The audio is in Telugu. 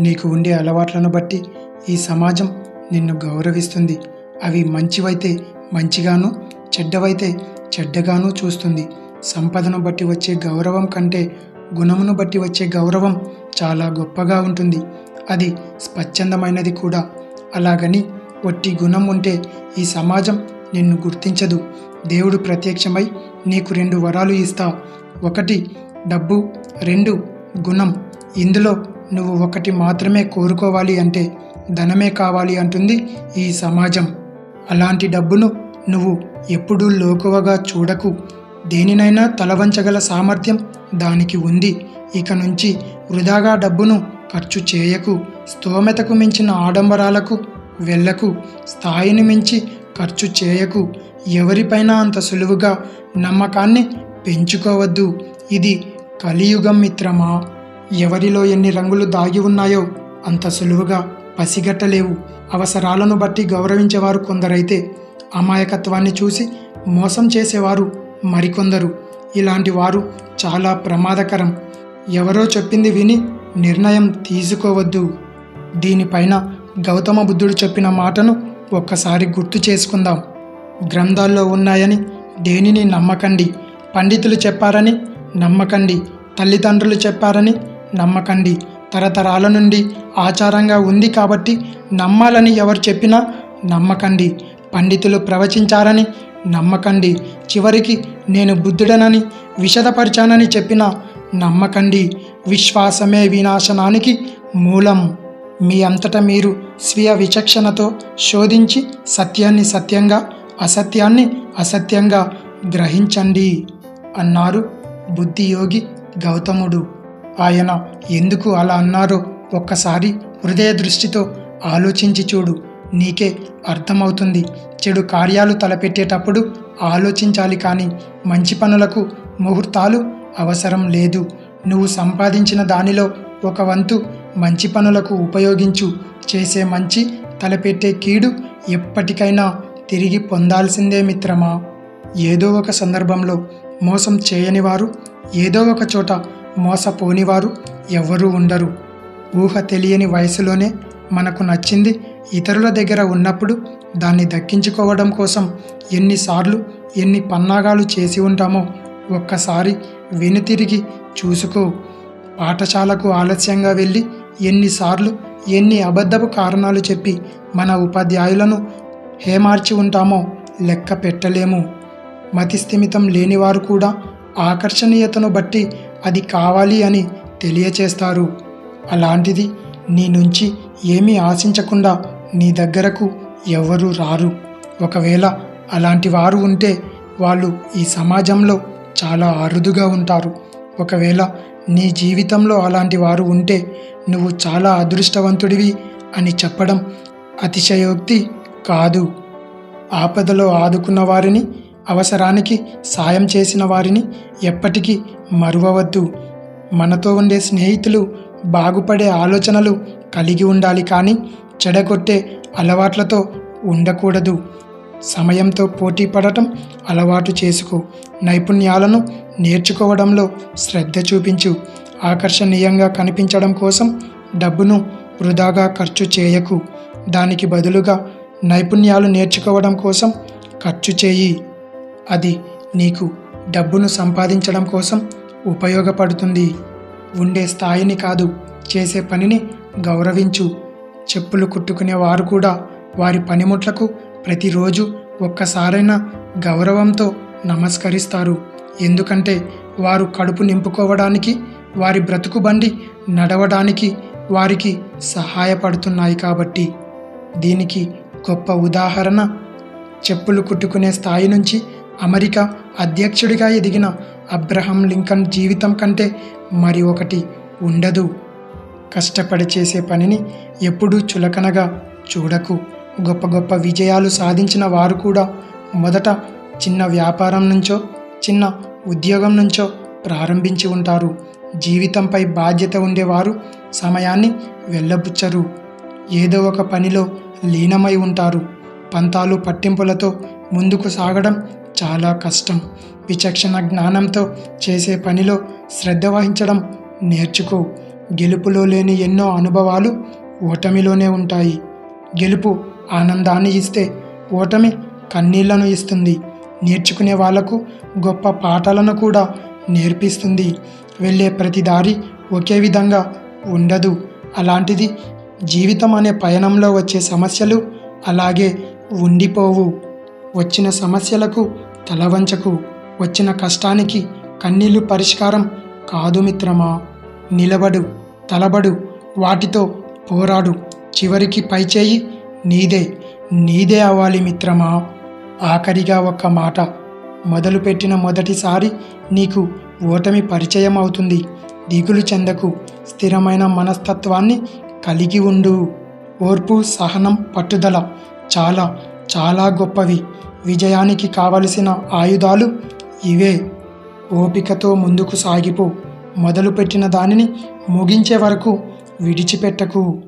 నీకు ఉండే అలవాట్లను బట్టి ఈ సమాజం నిన్ను గౌరవిస్తుంది. అవి మంచివైతే మంచిగాను చెడ్డవైతే చెడ్డగాను చూస్తుంది. సంపదను బట్టి వచ్చే గౌరవం కంటే గుణమును బట్టి వచ్చే గౌరవం చాలా గొప్పగా ఉంటుంది. అది స్వచ్ఛందమైనది కూడా. అలాగని ఒట్టి గుణం ఉంటే ఈ సమాజం నిన్ను గుర్తించదు. దేవుడు ప్రత్యక్షమై నీకు రెండు వరాలు ఇస్తా. ఒకటి డబ్బు రెండు గుణం. ఇందులో నువ్వు ఒకటి మాత్రమే కోరుకోవాలి అంటే ధనమే కావాలి అంటుంది ఈ సమాజం. అలాంటి డబ్బును నువ్వు ఎప్పుడూ లోకువగా చూడకు. దేనినైనా తలవంచగల సామర్థ్యం దానికి ఉంది. ఇక నుంచి వృధాగా డబ్బును ఖర్చు చేయకు. స్తోమతకు మించిన ఆడంబరాలకు వెళ్ళకు. స్థాయిని మించి ఖర్చు చేయకు. ఎవరిపైన అంత సులువుగా నమ్మకాన్ని పెంచుకోవద్దు. ఇది కలియుగం మిత్రమా? ఎవరిలో ఎన్ని రంగులు దాగి ఉన్నాయో అంత సులువుగా పసిగట్టలేవు. అవసరాలను బట్టి గౌరవించేవారు కొందరైతే అమాయకత్వాన్ని చూసి మోసం చేసేవారు మరికొందరు. ఇలాంటి వారు చాలా ప్రమాదకరం. ఎవరో చెప్పింది విని నిర్ణయం తీసుకోవద్దు. దీనిపైన గౌతమ బుద్ధుడు చెప్పిన మాటను ఒక్కసారి గుర్తు చేసుకుందాం. గ్రంథాల్లో ఉన్నాయని దేనిని నమ్మకండి. పండితులు చెప్పారని నమ్మకండి. తల్లిదండ్రులు చెప్పారని నమ్మకండి. తరతరాల నుండి ఆచారంగా ఉంది కాబట్టి నమ్మాలని ఎవరు చెప్పినా నమ్మకండి. పండితులు ప్రవచించారని నమ్మకండి. చివరికి నేను బుద్ధుడనని విషదపరిచానని చెప్పినా నమ్మకండి. విశ్వాసమే వినాశనానికి మూలం. మీ అంతటా మీరు స్వీయ విచక్షణతో శోధించి సత్యాన్ని సత్యంగా అసత్యాన్ని అసత్యంగా గ్రహించండి అన్నారు బుద్ధియోగి గౌతముడు. ఆయన ఎందుకు అలా అన్నారో ఒక్కసారి హృదయ దృష్టితో ఆలోచించి చూడు. నీకే అర్థమవుతుంది. చెడు కార్యాలు తలపెట్టేటప్పుడు ఆలోచించాలి కానీ మంచి పనులకు ముహూర్తాలు అవసరం లేదు. నువ్వు సంపాదించిన దానిలో ఒక వంతు మంచి పనులకు ఉపయోగించు. చేసే మంచి తలపెట్టే కీడు ఎప్పటికైనా తిరిగి పొందాల్సిందే మిత్రమా. ఏదో ఒక సందర్భంలో మోసం చేయని వారు ఏదో ఒక చోట మోసపోనివారు ఎవ్వరూ ఉండరు. ఊహ తెలియని వయసులోనే మనకు నచ్చింది ఇతరుల దగ్గర ఉన్నప్పుడు దాన్ని దక్కించుకోవడం కోసం ఎన్నిసార్లు ఎన్ని పన్నాగాలు చేసి ఉంటామో ఒక్కసారి వెనుతిరిగి చూసుకో. పాఠశాలకు ఆలస్యంగా వెళ్ళి ఎన్నిసార్లు ఎన్ని అబద్ధపు కారణాలు చెప్పి మన ఉపాధ్యాయులను హేమార్చి ఉంటామో లెక్క పెట్టలేము. మతిస్థిమితం లేనివారు కూడా ఆకర్షణీయతను బట్టి అది కావాలి అని తెలియచేస్తారు. అలాంటిది నీ నుంచి ఏమీ ఆశించకుండా నీ దగ్గరకు ఎవరు రారు. ఒకవేళ అలాంటి వారు ఉంటే వాళ్ళు ఈ సమాజంలో చాలా అరుదుగా ఉంటారు. ఒకవేళ నీ జీవితంలో అలాంటి వారు ఉంటే నువ్వు చాలా అదృష్టవంతుడివి అని చెప్పడం అతిశయోక్తి కాదు. ఆపదలో ఆదుకున్న వారిని అవసరానికి సాయం చేసిన వారిని ఎప్పటికీ మరువవద్దు. మనతో ఉండే స్నేహితులు బాగుపడే ఆలోచనలు కలిగి ఉండాలి కానీ చెడగొట్టే అలవాట్లతో ఉండకూడదు. సమయంతో పోటీ పడటం అలవాటు చేసుకో. నైపుణ్యాలను నేర్చుకోవడంలో శ్రద్ధ చూపించు. ఆకర్షణీయంగా కనిపించడం కోసం డబ్బును వృధాగా ఖర్చు చేయకు. దానికి బదులుగా నైపుణ్యాలు నేర్చుకోవడం కోసం ఖర్చు చేయి. అది నీకు డబ్బును సంపాదించడం కోసం ఉపయోగపడుతుంది. ఉండే స్థాయిని కాదు చేసే పనిని గౌరవించు. చెప్పులు కుట్టుకునే వారు కూడా వారి పనిముట్లకు ప్రతిరోజు ఒక్కసారైనా గౌరవంతో నమస్కరిస్తారు. ఎందుకంటే వారు కడుపు నింపుకోవడానికి వారి బ్రతుకు బండి నడవడానికి వారికి సహాయపడుతున్నాయి కాబట్టి. దీనికి గొప్ప ఉదాహరణ చెప్పులు కుట్టుకునే స్థాయి నుంచి అమెరికా అధ్యక్షుడిగా ఎదిగిన అబ్రహం లింకన్ జీవితం కంటే మరి ఒకటి ఉండదు. కష్టపడి చేసే పనిని ఎప్పుడూ చులకనగా చూడకు. గొప్ప గొప్ప విజయాలు సాధించిన వారు కూడా మొదట చిన్న వ్యాపారం నుంచో చిన్న ఉద్యోగం నుంచో ప్రారంభించి ఉంటారు. జీవితంపై బాధ్యత ఉండేవారు సమయాన్ని వెళ్ళబుచ్చరు. ఏదో ఒక పనిలో లీనమై ఉంటారు. పంతాలు పట్టింపులతో ముందుకు సాగడం చాలా కష్టం. విచక్షణ జ్ఞానంతో చేసే పనిలో శ్రద్ధ వహించడం నేర్చుకో. గెలుపులో లేని ఎన్నో అనుభవాలు ఓటమిలోనే ఉంటాయి. గెలుపు ఆనందాన్ని ఇస్తే ఓటమి కన్నీళ్ళను ఇస్తుంది. నేర్చుకునే వాళ్ళకు గొప్ప పాఠాలను కూడా నేర్పిస్తుంది. వెళ్ళే ప్రతి దారి ఒకే విధంగా ఉండదు. అలాంటిది జీవితం అనే పయనంలో వచ్చే సమస్యలు అలాగే ఉండిపోవు. వచ్చిన సమస్యలకు తలవంచకు వచ్చిన కష్టానికి కన్నీళ్ళు పరిష్కారం కాదు మిత్రమా. నిలబడు తలబడు వాటితో పోరాడు. చివరికి పైచేయి నీదే నీదే అవ్వాలి మిత్రమా. ఆఖరిగా ఒక్క మాట. మొదలుపెట్టిన మొదటిసారి నీకు ఓటమి పరిచయం అవుతుంది దిగులు చెందకు స్థిరమైన మనస్తత్వాన్ని కలిగి ఉండు. ఓర్పు సహనం పట్టుదల చాలా చాలా గొప్పవి. విజయానికి కావలసిన ఆయుధాలు ఇవే. ఓపికతో ముందుకు సాగిపో. మొదలుపెట్టిన దానిని ముగించే వరకు విడిచిపెట్టకు.